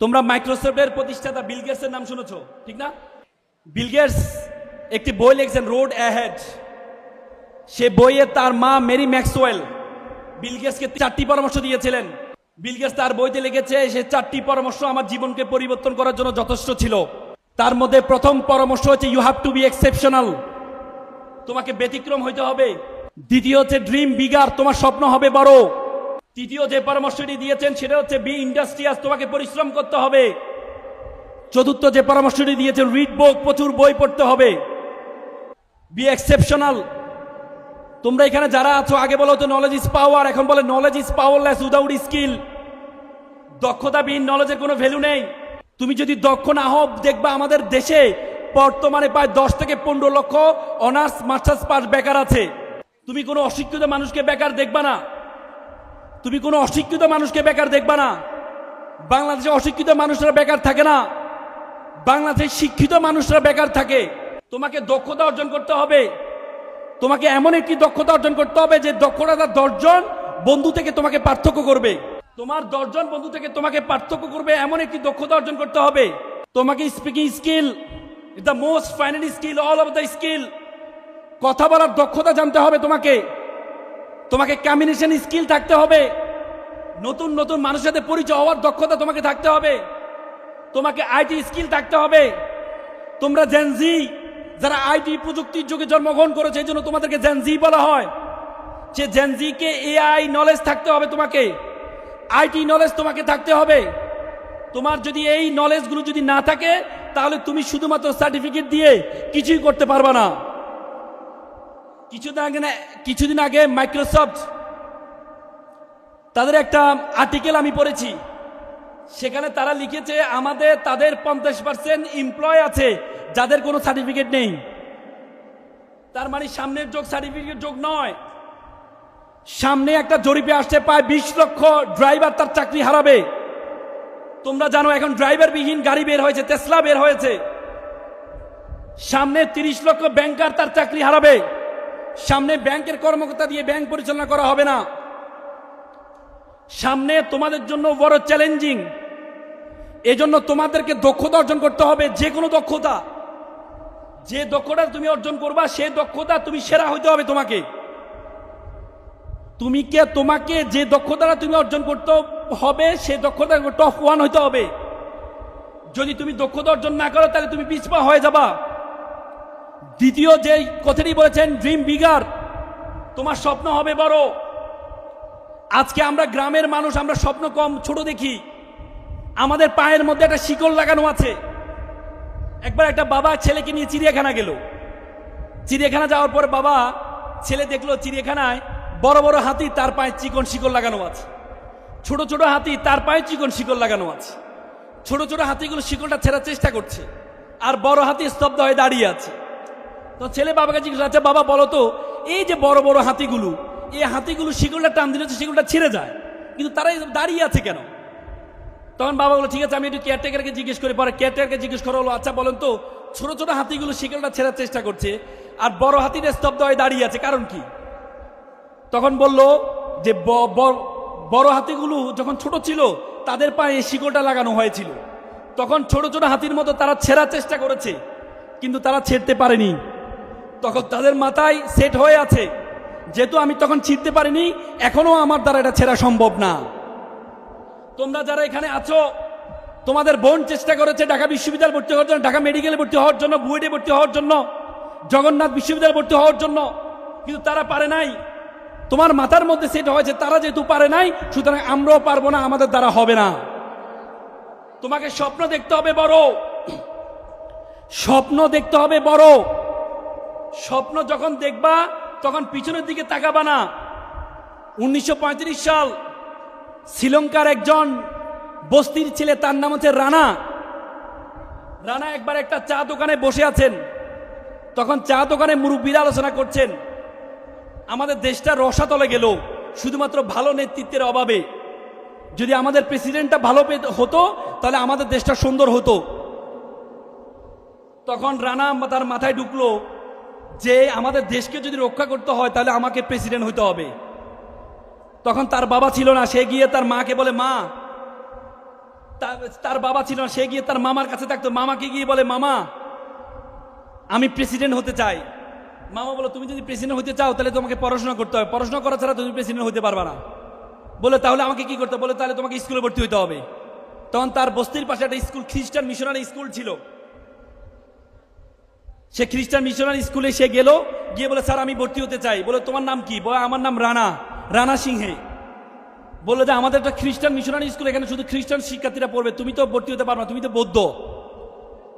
তোমরা মাইক্রোসফটের প্রতিষ্ঠাতা বিল গেটসের নাম শুনেছ, ঠিক না? বিল গেটস একটি বই লিখছেন, রোড অ্যাহেড। সে বইয়ে তার মা মেরি ম্যাক্সওয়েল বিল গেটসকে চারটি পরামর্শ দিয়েছিলেন। বিল গেটস তার বইতে লিখেছে, সে চারটি পরামর্শ আমার জীবনকে পরিবর্তন করার জন্য যথেষ্ট ছিল। তার মধ্যে প্রথম পরামর্শ হচ্ছে you have to be exceptional তোমাকে ব্যতিক্রম হইতে হবে। দ্বিতীয় হচ্ছে ড্রিম বিগার তোমার স্বপ্ন হবে বড়। তৃতীয় যে পরামর্শটি দিয়েছেন সেটা হচ্ছে বি ইন্ডাস্ট্রিয়াস, তোমাকে পরিশ্রম করতে হবে। চতুর্থ যে পরামর্শটি দিয়েছেন রিড বুক প্রচুর বই পড়তে হবে। বি এক্সেপশনাল তোমরা এখানে যারা আছো, আগে বলো তো নলেজ ইজ পাওয়ার এখন বলে knowledge is powerless without skill দক্ষতাবিহীন নলেজের কোনো ভ্যালু নেই। তুমি যদি দক্ষ না হও, দেখবা আমাদের দেশে বর্তমানে প্রায় দশ থেকে পনেরো লক্ষ অনার্স মাস্টার্স পাস বেকার আছে। তুমি কোনো অশিক্ষিত মানুষকে বেকার দেখবা না। তুমি কোনো অশিক্ষিত মানুষকে বেকার দেখবা না। বাংলাদেশে অশিক্ষিত মানুষরা বেকার থাকে না। বাংলাদেশে শিক্ষিত মানুষরা বেকার থাকে। তোমাকে দক্ষতা অর্জন করতে হবে। তোমাকে এমন একটি দক্ষতা অর্জন করতে হবে যে দক্ষতা দশজন বন্ধু থেকে তোমাকে পার্থক্য করবে। তোমার দশজন বন্ধু থেকে তোমাকে পার্থক্য করবে, এমন একটি দক্ষতা অর্জন করতে হবে। তোমাকে speaking skill the most final skill all of the skill কথা বলার দক্ষতা জানতে হবে তোমাকে। তোমাকে কম্বিনেশন স্কিল থাকতে হবে। নতুন নতুন মানুষের সাথে পরিচয় হওয়ার দক্ষতা তোমাকে থাকতে হবে। তোমাকে আইটি স্কিল থাকতে হবে। তোমরা জেনজি যারা আইটি প্রযুক্তির যুগে জন্মগ্রহণ করেছে, এই জন্য তোমাদেরকে জেনজি বলা হয়। যে জেনজিকে এআই নলেজ থাকতে হবে তোমাকে। আইটি নলেজ তোমাকে থাকতে হবে। তোমার যদি এই নলেজগুলো যদি না থাকে, তাহলে তুমি শুধুমাত্র সার্টিফিকেট দিয়ে কিছুই করতে পারবে না। কিছুদিন আগে কিছুদিন আগে মাইক্রোসফট তাদের একটা আর্টিকেল আমি পড়েছি। সেখানে তারা লিখেছে, আমাদের, তাদের পঞ্চাশ পার্সেন্ট এমপ্লয় আছে, যাদের কোনো সার্টিফিকেট নেই। তার মানে সামনের যোগ সার্টিফিকেট যোগ নয়। সামনে একটা জরিপে আসছে, প্রায় বিশ লক্ষ ড্রাইভার তার চাকরি হারাবে। তোমরা জানো, এখন ড্রাইভার বিহীন গাড়ি বের হয়েছে তেসলা বের হয়েছে। সামনে তিরিশ লক্ষ ব্যাংকার তার চাকরি হারাবে। সামনে ব্যাংকের কর্মকর্তা দিয়ে ব্যাংক পরিচালনা করা হবে না। সামনে তোমাদের জন্য বড় চ্যালেঞ্জিং। এজন্য তোমাদেরকে দক্ষতা অর্জন করতে হবে যে কোনো দক্ষতা। যে দক্ষতা তুমি অর্জন করবা, সে দক্ষতা তুমি সেরা হইতে হবে তোমাকে। তুমি কে, তোমাকে যে দক্ষতাটা তুমি অর্জন করতে হবে, সে দক্ষতা টপ ওয়ান হইতে হবে। যদি তুমি দক্ষতা অর্জন না করো, তাহলে তুমি পিছপা হয়ে যাবা। দ্বিতীয় যে কথাটি বলেছেন ড্রিম বিগার তোমার স্বপ্ন হবে বড়। আজকে আমরা গ্রামের মানুষ, আমরা স্বপ্ন কম, ছোট দেখি। আমাদের পায়ের মধ্যে একটা শিকল লাগানো আছে। একবার একটা বাবা ছেলেকে নিয়ে চিড়িয়াখানা গেল। চিড়িয়াখানা যাওয়ার পর বাবা ছেলে দেখল চিড়িয়াখানায় বড় বড় হাতি, তার পায়ে চিকন শিকল লাগানো আছে। ছোট ছোট হাতি, তার পায়ে চিকন শিকল লাগানো আছে। ছোট ছোট হাতিগুলো শিকলটা ছেড়ার চেষ্টা করছে। আর বড় হাতি স্তব্ধ হয়ে দাঁড়িয়ে আছে। তো ছেলে বাবাকে জিজ্ঞেস আচ্ছা বাবা, বলো তো, এই যে বড় বড় হাতিগুলো, এই হাতিগুলো শিকলটা টান দিলে শিকলটা ছিঁড়ে যায়, কিন্তু তারা দাঁড়িয়ে আছে কেন? তখন বাবা বলো ঠিক আছে, আমি একটু কেয়ারটেকারকে জিজ্ঞেস করি, পরে কেয়ারটেকারকে জিজ্ঞেস করা হলো আচ্ছা বলেন তো, ছোট ছোট হাতিগুলো শিকলটা ছেড়ার চেষ্টা করছে, আর বড় হাতিটা স্তব্ধ হয়ে দাঁড়িয়ে আছে, কারণ কি? তখন বলল যে বড় হাতিগুলো যখন ছোট ছিল, তাদের পায়ে শিকলটা লাগানো হয়েছিল। তখন ছোট ছোট হাতির মতো তারা ছেঁড়ার চেষ্টা করেছে, কিন্তু তারা ছেড়তে পারেনি। তখন তাদের মাথায় সেট হয়ে আছে। যেহেতু আমি তখন ছিঁড়তে পারিনি, এখনও আমার দ্বারা এটা ছেঁড়া সম্ভব না। তোমরা যারা এখানে আছো, তোমাদের বোন চেষ্টা করেছে ঢাকা বিশ্ববিদ্যালয় ভর্তি হওয়ার জন্য, ঢাকা মেডিকেলে ভর্তি হওয়ার জন্য, বুয়েটে ভর্তি হওয়ার জন্য, জগন্নাথ বিশ্ববিদ্যালয় ভর্তি হওয়ার জন্য, কিন্তু তারা পারে নাই। তোমার মাথার মধ্যে সেটা হয়েছে, তারা যেহেতু পারে নাই, সুতরাং আমরাও পারব না, আমাদের দ্বারা হবে না। তোমাকে স্বপ্ন দেখতে হবে বড়। স্বপ্ন দেখতে হবে বড়। স্বপ্ন যখন দেখবা, তখন পিছনের দিকে তাকাবা না। উনিশশো সাল, শ্রীলঙ্কার একজন বস্তির ছেলে, তার নাম হচ্ছে রানা। রানা একবার একটা চা দোকানে বসে আছেন। তখন চা দোকানে মুরব্বীরা আলোচনা করছেন, আমাদের দেশটা রসাতলে গেল, শুধুমাত্র ভালো নেতৃত্বের অভাবে। যদি আমাদের প্রেসিডেন্টটা ভালো হতো, তাহলে আমাদের দেশটা সুন্দর হতো। তখন রানা তার মাথায় ঢুকলো যে আমাদের দেশকে যদি রক্ষা করতে হয় তাহলে আমাকে প্রেসিডেন্ট হতে হবে। তখন তার বাবা ছিল না সে গিয়ে তার মাকে বলে মা তার বাবা ছিল না, সে গিয়ে তার মামার কাছে থাকতো। মামাকে গিয়ে বলে মামা আমি প্রেসিডেন্ট হতে চাই। মামা বলো তুমি যদি প্রেসিডেন্ট হতে চাও তাহলে তোমাকে পড়াশোনা করতে হবে। পড়াশোনা করা ছাড়া তুমি প্রেসিডেন্ট হতে পারবে না। বলে তাহলে আমাকে কি করতে? বলে তাহলে তোমাকে স্কুলে ভর্তি হতে হবে। তখন তার বস্তির পাশে একটা স্কুল খ্রিস্টান মিশনারি স্কুল ছিল। সে খ্রিস্টান মিশনারি স্কুলে সে গেল, গিয়ে বলে, স্যার, আমি ভর্তি হতে চাই। বলে, তোমার নাম কি? বলে, আমার নাম রানা রানা সিংহে। বলল যে, আমাদের একটা খ্রিস্টান মিশনারি স্কুল, এখানে শুধু খ্রিস্টান শিক্ষার্থীরা পড়বে, তুমি তো ভর্তি হতে পারবে না, তুমি তো বৌদ্ধ।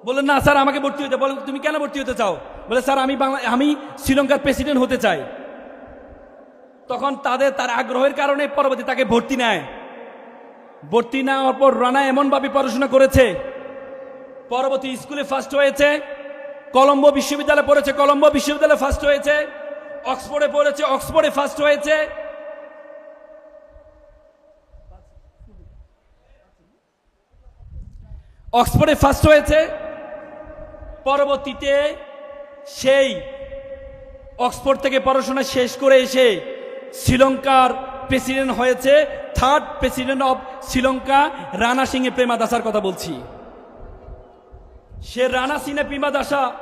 বললেন না, স্যার, আমাকে ভর্তি হতে, বলে, তুমি কেন ভর্তি হতে চাও? বলে, স্যার, আমি বাংলা, আমি শ্রীলঙ্কার প্রেসিডেন্ট হতে চাই। তখন তাদের, তার আগ্রহের কারণে পরবর্তী তাকে ভর্তি নেয়। ভর্তি নেওয়ার পর রানা এমনভাবে পড়াশোনা করেছে, পরবর্তী স্কুলে ফার্স্ট হয়েছে কলম্বো বিশ্ববিদ্যালয়ে পড়েছে, কলম্বো বিশ্ববিদ্যালয়ে ফার্স্ট হয়েছে, অক্সফোর্ডে পড়েছে, অক্সফোর্ডে ফার্স্ট হয়েছে। অক্সফোর্ডে ফার্স্ট হয়েছে। পরবর্তীতে সেই অক্সফোর্ড থেকে পড়াশোনা শেষ করে এসে শ্রীলঙ্কার প্রেসিডেন্ট হয়েছে third president of Sri Lanka, Ranasinghe প্রেমাদাসার কথা বলছি। সে রানা সিনে পিমা প্রেমাদাসা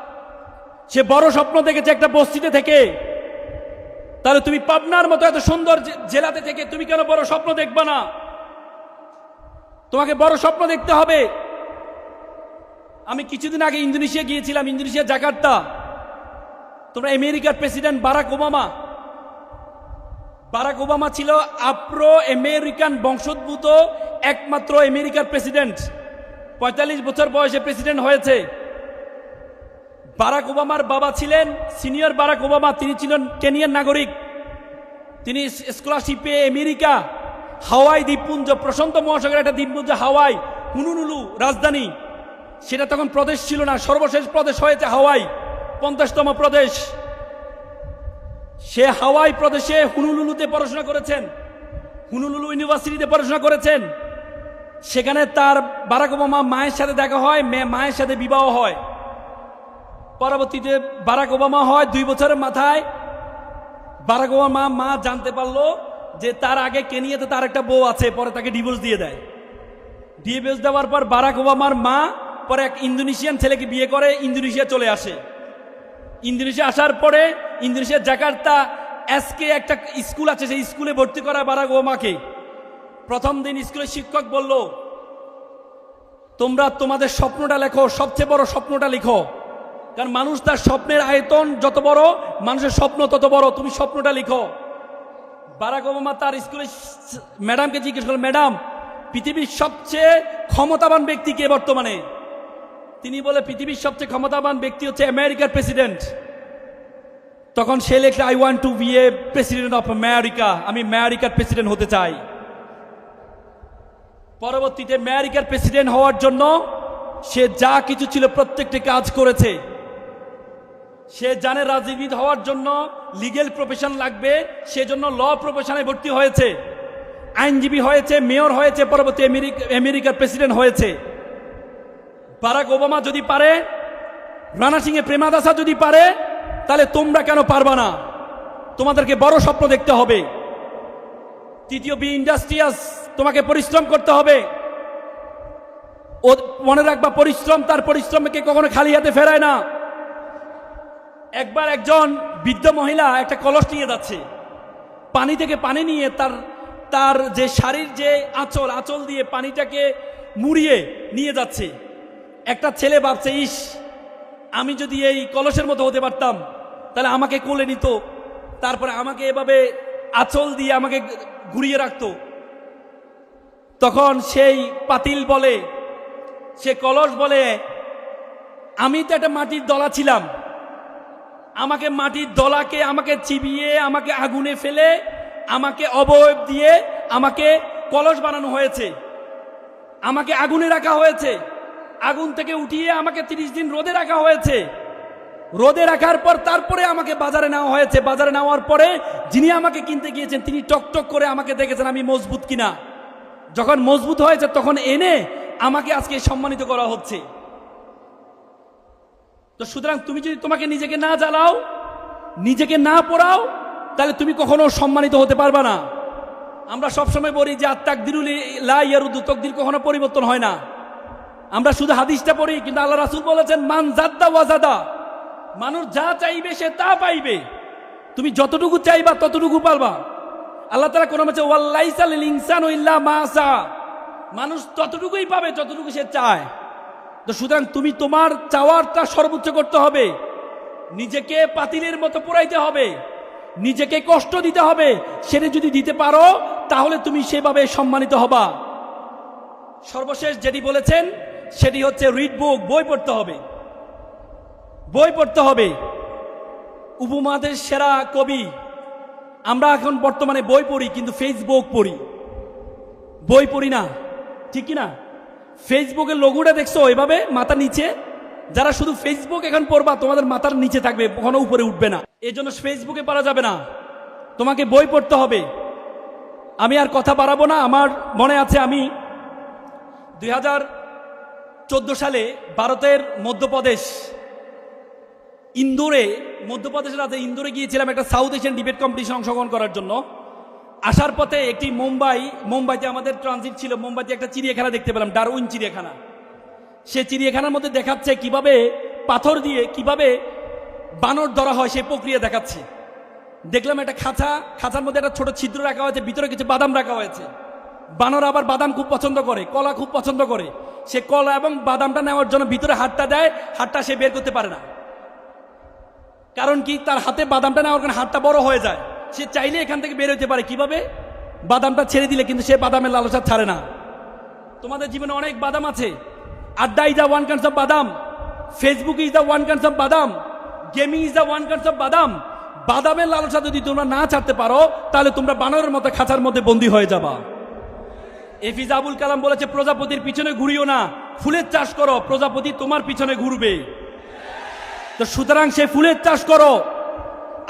সে বড় স্বপ্ন দেখেছে একটা বস্তিতে থেকে। তাহলে তুমি পাবনার মতো এত সুন্দর জেলাতে থেকে তুমি কেন বড় স্বপ্ন দেখবা না? তোমাকে বড় স্বপ্ন দেখতে হবে। আমি কিছুদিন আগে ইন্দোনেশিয়া গিয়েছিলাম, ইন্দোনেশিয়া, জাকার্তা। তোমরা আমেরিকার president Barack Obama. Barack Obama ছিল আপ্রো আমেরিকান বংশোদ্ভূত, একমাত্র আমেরিকার প্রেসিডেন্ট। পঁয়তাল্লিশ বছর বয়সে প্রেসিডেন্ট হয়েছে। বারাক ওবামার বাবা ছিলেন, সিনিয়র বারাক ওবামা, তিনি ছিলেন কেনিয়ার নাগরিক। তিনি স্কলারশিপে আমেরিকা, হাওয়াই দ্বীপপুঞ্জ, প্রশান্ত মহাসাগরের একটা দ্বীপপুঞ্জ, হাওয়াই হুনুনুলু রাজধানী। সেটা তখন প্রদেশ ছিল না, সর্বশেষ প্রদেশ হয়েছে হাওয়াই, পঞ্চাশতম প্রদেশ। সে হাওয়াই প্রদেশে হুনুলুলুতে পড়াশোনা করেছেন, হুনুলুলু ইউনিভার্সিটিতে পড়াশোনা করেছেন। সেখানে তার বারাক ওবামা মায়ের সাথে দেখা হয় মেয়ে মায়ের সাথে বিবাহ হয়। পরবর্তীতে বারাক ওবামা হয় দুই বছরের মাথায়। বারাক ওবামা মা জানতে পারল যে তার আগে কেনিয়াতে তার একটা বউ আছে, পরে তাকে ডিভোর্স দিয়ে দেয়। ডিভোর্স দেওয়ার পর বারাক ওবামার মা, পরে এক ইন্দোনেশিয়ান ছেলেকে বিয়ে করে ইন্দোনেশিয়া চলে আসে। ইন্দোনেশিয়া আসার পরে ইন্দোনেশিয়া, জাকার্তা এসকে একটা স্কুল আছে, সেই স্কুলে ভর্তি করা বারাক ওবামাকে। প্রথম দিন স্কুলের শিক্ষক বলল, তোমরা তোমাদের স্বপ্নটা লেখো, সবচেয়ে বড় স্বপ্নটা লিখো। কারণ মানুষ তার স্বপ্নের আয়তন যত বড়, মানুষের স্বপ্ন তত বড়, তুমি স্বপ্নটা লিখো। বারাক ওবামা তার স্কুলে ম্যাডামকে জিজ্ঞেস করলেন, ম্যাডাম, পৃথিবীর সবচেয়ে ক্ষমতাবান ব্যক্তি কে বর্তমানে? তিনি বলে, পৃথিবীর সবচেয়ে ক্ষমতাবান ব্যক্তি হচ্ছে আমেরিকার প্রেসিডেন্ট। তখন সে লেখলে, I want to be a president of America, আমি আমেরিকার প্রেসিডেন্ট হতে চাই। পরবর্তীতে আমেরিকার প্রেসিডেন্ট হওয়ার জন্য সে যা কিছু ছিল প্রত্যেকটি কাজ করেছে। সে জানে রাজনীতিবিদ হওয়ার জন্য লিগেল প্রফেশন লাগবে, সেজন্য ল প্রফেশনে ভর্তি হয়েছে। আইনজীবী হয়েছে, মেয়র হয়েছে, পরবর্তী আমেরিকার প্রেসিডেন্ট হয়েছে। বারাক ওবামা যদি পারে, রানা সিংহে প্রেমাদাসা যদি পারে, তাহলে তোমরা কেন পারবা না? তোমাদেরকে বড় স্বপ্ন দেখতে হবে। তৃতীয় বি, ইন্ডাস্ট্রিয়াস তোমাকে পরিশ্রম করতে হবে। ও মনে রাখবা, পরিশ্রম তার পরিশ্রমকে কখনো খালি হাতে ফেরায় না। একবার একজন বৃদ্ধ মহিলা একটা কলস নিয়ে যাচ্ছে। পানি থেকে পানি নিয়ে তার তার যে শাড়ির যে আঁচল আঁচল দিয়ে পানিটাকে মুড়িয়ে নিয়ে যাচ্ছে। একটা ছেলে ভাবছে, ইস, আমি যদি এই কলসের মতো হতে পারতাম, তাহলে আমাকে কোলে নিত। তারপরে আমাকে এভাবে আঁচল দিয়ে আমাকে ঘুরিয়ে রাখতো। তখন সেই পাতিল বলে, সে কলস বলে, আমি তো একটা মাটির দলা ছিলাম। আমাকে মাটির দলাকে আমাকে চিবিয়ে, আমাকে আগুনে ফেলে, আমাকে অবয়ব দিয়ে আমাকে কলস বানানো হয়েছে। আমাকে আগুনে রাখা হয়েছে। আগুন থেকে উঠিয়ে আমাকে তিরিশ দিন রোদে রাখা হয়েছে। রোদে রাখার পর তারপরে আমাকে বাজারে নেওয়া হয়েছে। বাজারে নেওয়ার পরে যিনি আমাকে কিনতে গিয়েছেন, তিনি টকটক করে আমাকে দেখেছেন, আমি মজবুত কিনা। যখন মজবুত হয়েছে, তখন এনে আমাকে আজকে সম্মানিত করা হচ্ছে। তো সুতরাং তুমি যদি তোমাকে নিজেকে না জ্বালাও, নিজেকে না পড়াও, তাহলে তুমি কখনো সম্মানিত হতে পারবা না। আমরা সবসময় বলি যে আত্মাক দিরুল লাইয়ারুদ্দু তকদির কখনো পরিবর্তন হয় না। আমরা শুধু হাদিসটা পড়ি, কিন্তু আল্লাহ রাসুল বলেছেন, মান জাদ্দা ওয়াজাদা মানুষ যা চাইবে, সে তা পাইবে। তুমি যতটুকু চাইবা, ততটুকু পারবা। আল্লাহ তারা কোনো মাসা মানুষ ততটুকুই পাবে, যতটুকু সে চায়। তো সুতরাং তুমি তোমার চাওয়ারটা সর্বোচ্চ করতে হবে। নিজেকে পাতিলের মতো পোড়াইতে হবে। নিজেকে কষ্ট দিতে হবে। সেটা যদি দিতে পারো, তাহলে তুমি সেভাবে সম্মানিত হবা। সর্বশেষ যেটি বলেছেন, সেটি হচ্ছে রিড বুক বই পড়তে হবে। বই পড়তে হবে। উপমাদের সেরা কবি আমরা এখন বর্তমানে বই পড়ি, কিন্তু ফেসবুক পড়ি। বই পড়ি না। ঠিক না? ফেসবুকের লোগোটা দেখছ? এভাবে মাথা নিচে। যারা শুধু ফেসবুক এখন পড়বা, তোমাদের মাথার নিচে থাকবে, কখনো উপরে উঠবে না। এই জন্য ফেসবুকে পারা যাবে না। তোমাকে বই পড়তে হবে। আমি আর কথা বাড়াবো না। আমার মনে আছে আমি দুই হাজার চোদ্দ সালে ভারতের মধ্যপ্রদেশ ইন্দোরে, মধ্যপ্রদেশের রাজে ইন্দোরে গিয়েছিলাম একটা সাউথ এশিয়ান ডিবেট কম্পিটিশন অংশগ্রহণ করার জন্য। আসার পথে একটি মুম্বাই, মুম্বাইতে আমাদের ট্রানজিট ছিল, মুম্বাইতে একটা চিড়িয়াখানা দেখতে পেলাম ডারউইন চিড়িয়াখানা। সে চিড়িয়াখানার মধ্যে দেখাচ্ছে কীভাবে পাথর দিয়ে, কীভাবে বানর ধরা হয় সেই প্রক্রিয়া দেখাচ্ছে। দেখলাম একটা খাঁচা, খাঁচার মধ্যে একটা ছোট ছিদ্র রাখা হয়েছে, ভিতরে কিছু বাদাম রাখা হয়েছে। বানর আবার বাদাম খুব পছন্দ করে, কলা খুব পছন্দ করে। সে কলা এবং বাদামটা নেওয়ার জন্য ভিতরে হাতটা দেয় হাতটা সে বের করতে পারে না। কারণ কি? তার হাতে বাদামটা নেওয়ার কারণে হাতটা বড় হয়ে যায়। সে চাইলে এখান থেকে বের হতে পারে। কীভাবে? বাদামটা ছেড়ে দিলে কিন্তু সে বাদামের লালসা ছাড়ে না। তোমাদের জীবনে অনেক বাদাম আছে। আড্ডা is the one cause of বাদাম। Facebook is the one cause of বাদাম। Gaming is the one cause of বাদাম। বাদামের লালসা যদি তোমরা না ছাড়তে পারো, তাহলে তোমরা বানরের মতো খাঁচার মধ্যে বন্দী হয়ে যাবা। এফিজ আবুল কালাম বলেছে, প্রজাপতির পিছনে ঘুরিও না। ফুলের চাষ করো। প্রজাপতি তোমার পিছনে ঘুরবে। তো সুতরাং সে ফুলের চাষ করো।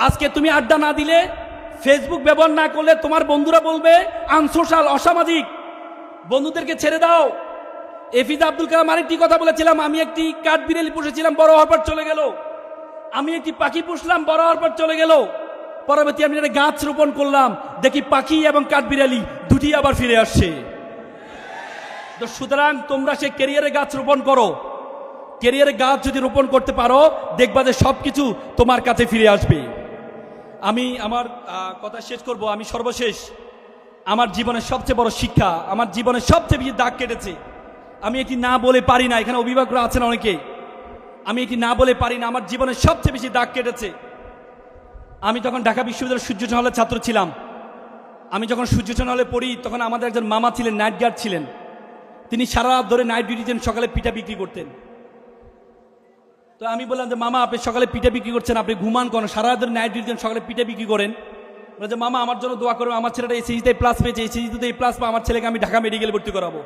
আজকে তুমি আড্ডা না দিলে ফেসবুক ব্যবহার না করলে তোমার বন্ধুরা বলবে, আনসোশাল, অসামাজিক। বন্ধুদেরকে ছেড়ে দাও। এফিজ আব্দুল কালাম আরেকটি কথা বলেছিলাম, আমি একটি কাঠ বিড়ালি পুষেছিলাম, বড় হওয়ার পর চলে গেল। আমি একটি পাখি পুষলাম, বড় হওয়ার পর চলে গেল। পরবর্তী আমি একটা গাছ রোপণ করলাম, দেখি পাখি এবং কাঠ বিড়ালি দুটি আবার ফিরে আসছে। তো সুতরাং তোমরা সে ক্যারিয়ারে গাছ রোপণ করো। ক্যারিয়ারে গাছ যদি রোপণ করতে পারো, দেখবা যে সব কিছু তোমার কাছে ফিরে আসবে। আমি আমার কথা শেষ করব। আমি সর্বশেষ আমার জীবনের সবচেয়ে বড় শিক্ষা, আমার জীবনের সবচেয়ে বেশি দাগ কেটেছে। আমি এটি না বলে পারি না, এখানে অভিভাবকরা আছেন অনেকে। আমি এটি না বলে পারি না, আমার জীবনের সবচেয়ে বেশি দাগ কেটেছে। আমি তখন ঢাকা বিশ্ববিদ্যালয়ের সূর্যচন হলের ছাত্র ছিলাম, আমি যখন সূর্যচন হলে পড়ি, তখন আমাদের একজন মামা ছিলেন, নাইট গার্ড ছিলেন। তিনি সারা রাত ধরে নাইট ডিউটি সকালে পিঠা বিক্রি করতেন। তো আমি বললাম যে, মামা, আপনি সকালে পিঠা বিক্রি করছেন, আপনি ঘুমান করেন সারা রাত নাইট ডিউটি সকালে পিঠা বিক্রি করেন? বলে যে, মামা, আমার জন্য দোয়া করবে আমার ছেলেটা এসএসিতে প্লাস পেয়েছে এসএসিতে প্লাস পা আমার ছেলেকে আমি ঢাকা মেডিকেল ভর্তি করাবো।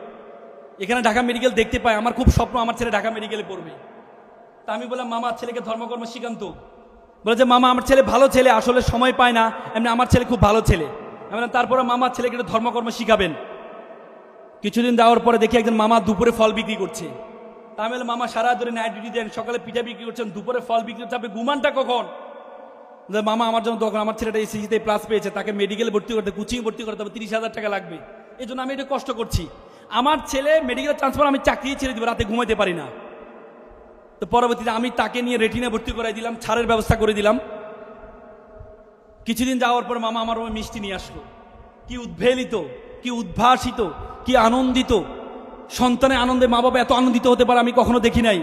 এখানে ঢাকা মেডিকেল দেখতে পাই আমার খুব স্বপ্ন, আমার ছেলে ঢাকা মেডিকেলে পড়বে। তা আমি বললাম, মামা, ছেলেকে ধর্মকর্ম শিখান্ত বলে যে, মামা, আমার ছেলে ভালো ছেলে, আসলে সময় পায় না, এমনি আমার ছেলে খুব ভালো ছেলে। আমি বললাম, তারপরে মামার ছেলেকে ধর্মকর্ম শিখাবেন। কিছুদিন যাওয়ার পরে দেখি একজন মামা দুপুরে ফল বিক্রি করছে। তা আমি মামা সারা ধরে নাইট ডিউটি দেন, সকালে পিঠা বিক্রি করছেন, দুপুরে ফল বিক্রি করছে আপনি ঘুমানটা কখন? মামা আমার জন্য তখন আমার ছেলেটা এসিজিতে প্লাস পেয়েছে, তাকে মেডিকেলে ভর্তি করতে কোচিং ভর্তি করতে হবে, তিরিশ হাজার টাকা লাগবে। এই জন্য আমি এটা কষ্ট করছি। আমার ছেলে মেডিকেল ট্রান্সফার আমি চাকরি ছেড়ে দিব, রাতে ঘুমাইতে পারি না। তো পরবর্তীতে আমি তাকে নিয়ে রেটিনে ভর্তি করাই দিলাম, ছাড়ের ব্যবস্থা করে দিলাম। কিছুদিন যাওয়ার পর মামা আমার মিষ্টি নিয়ে আসলো। কি উদ্ভেলিত কি উদ্ভাসিত, কি আনন্দিত। সন্তানের আনন্দে মা বাবা এত আনন্দিত হতে পারে আমি কখনো দেখি নাই।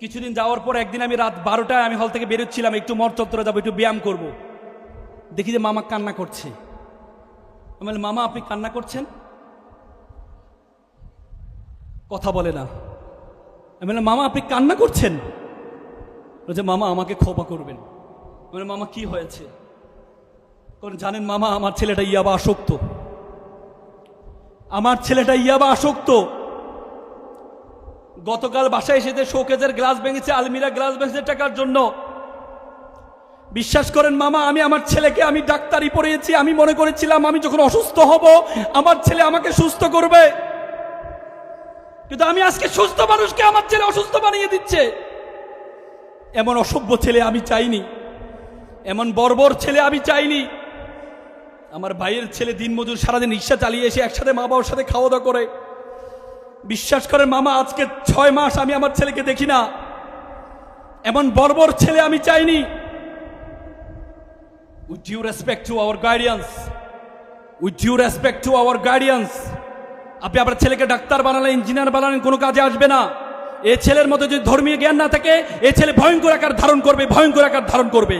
কিছুদিন যাওয়ার পর একদিন আমি রাত বারোটায় আমি হল থেকে বেরোচ্ছিলাম, একটু মর চত্বরে যাব, একটু ব্যায়াম করব। দেখি যে মামা কান্না করছে। আমি মামা, আপনি কান্না করছেন? কথা বলে না। আমি মামা, আপনি কান্না করছেন? বলছে, মামা, আমাকে ক্ষমা করবেন। মামা, কি হয়েছে? কারণ জানেন, মামা, আমার ছেলেটা ইয়াবা আসক্ত। আমার ছেলেটা ইয়াবা আসক্ত। গতকাল বাসায় এসেছে শোকেজের গ্লাস ভেঙেছে, আলমিরা গ্লাস ভেঙেছে টাকার জন্য। বিশ্বাস করেন মামা, আমি আমার ছেলেকে আমি ডাক্তারি পড়িয়েছি, আমি মনে করেছিলাম আমি যখন অসুস্থ হব, আমার ছেলে আমাকে সুস্থ করবে। কিন্তু আমি আজকে সুস্থ মানুষকে আমার ছেলে অসুস্থ বানিয়ে দিচ্ছে। এমন অসভ্য ছেলে আমি চাইনি। এমন বর্বর ছেলে আমি চাইনি। আমার ভাইয়ের ছেলে দিনমজুর সারাদিন রিক্সা চালিয়ে এসে একসাথে মা বাবার সাথে খাওয়া দাওয়া করে। বিশ্বাস করেন মামা, আজকে ছয় মাস আমি আমার ছেলেকে দেখি না। এমন বর্বর ছেলে আমি চাইনি। With due respect to our guardians with due respect to our guardians আপনি আপনার ছেলেকে ডাক্তার বানালেন, ইঞ্জিনিয়ার বানালেন, কোনো কাজে আসবে না। এ ছেলের মতো যদি ধর্মীয় জ্ঞান না থাকে, এ ছেলে ভয়ঙ্কর আকার ধারণ করবে, ভয়ঙ্কর আকার ধারণ করবে।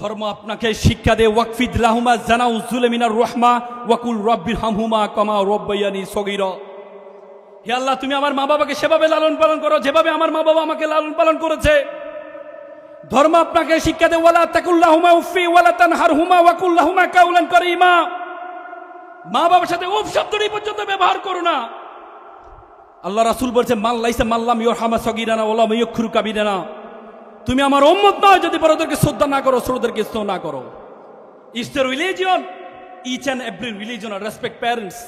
ধর্ম আপনাকে শিক্ষা দে ওয়াকফিদ লাহুমা জানাউ জুলেমিনার রহমা, ওয়াকুল রব্বির হামহুমা কমা রব্বাইয়ানি সগির। হে আল্লাহ, তুমি আমার মা বাবাকে সেভাবে লালন পালন করো, যেভাবে আমার মা বাবা আমাকে লালন পালন করেছে। ধর্ম আপনাকে শিক্ষা দে ওয়ালা তাকুল্লাহুমা উফি ওয়ালা তানহারহুমা ওয়াকুল্লাহুমা কাউলান করিমা। মা বাবার সাথে উফ শব্দটি পর্যন্ত ব্যবহার করো না। আল্লাহ রাসূল বলছে মাল্লাইসা মাল্লাম ইয়রহামা সগিরানা ওয়ালাম ইয়খরু কাবিরানা। তুমি আমার উম্মত নয় যদি বড়দেরকে শ্রদ্ধা না করো ছোটদেরকে স্নেহ না করো। Is the religion each and every religion respect parents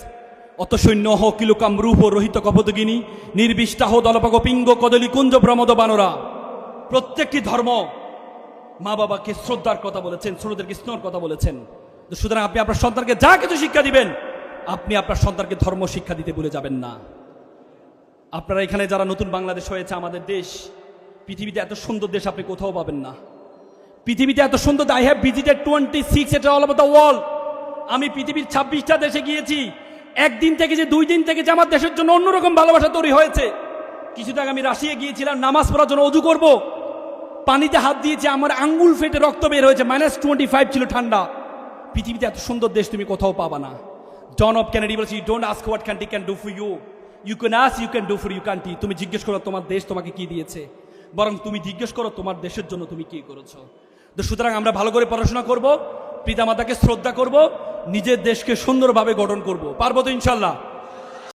অত সৈন্য হ কিলোকাম রূপ রহিত কপদগিনী নির্বিষ্টাহ দলপক পিঙ্গ, কদলি, কুঞ্জ, প্রমদ, বানরা। প্রত্যেকটি ধর্ম মা বাবাকে শ্রদ্ধার কথা বলেছেন ছোটদেরকে স্নেহর কথা বলেছেন। সুতরাং আপনি আপনার সন্তানকে যা কিছু শিক্ষা দিবেন, আপনি আপনার সন্তানকে ধর্ম শিক্ষা দিতে ভুলে যাবেন না। আপনারা এখানে যারা নতুন বাংলাদেশ হয়েছে, আমাদের দেশ পৃথিবীতে এত সুন্দর দেশ আপনি কোথাও পাবেন না। পৃথিবীতে এত সুন্দর I have visited twenty six এটা অল ওভার দ্য ওয়ার্ল্ড আমি পৃথিবীর ছাব্বিশটা দেশে গিয়েছি। একদিন থেকে যে, দুই দিন থেকে যে আমার দেশের জন্য অন্যরকম ভালোবাসা তৈরি হয়েছে। কিছুদিন আগে আমি রাশিয়া গিয়েছিলাম, নামাজ পড়ার জন্য অজু করব। পানিতে হাত দিয়েছে, আমার আঙ্গুল ফেটে রক্ত বের হয়েছে মাইনাস টোয়েন্টি ফাইভ ছিল ঠান্ডা। পৃথিবীতে এত সুন্দর দেশ তুমি কোথাও পাবা না। জন অফ ক্যানেডি বলছি you don't ask what country can do for you you can ask you can do for you country তুমি জিজ্ঞেস করো, তোমার দেশ তোমাকে কি দিয়েছে? বরং তুমি জিজ্ঞেস করো, তোমার দেশের জন্য তুমি কি করেছ? তো সুতরাং আমরা ভালো করে পড়াশোনা করব, পিতামাতাকে শ্রদ্ধা করব, নিজের দেশকে সুন্দরভাবে গঠন করব। পারব তো ইনশাল্লাহ?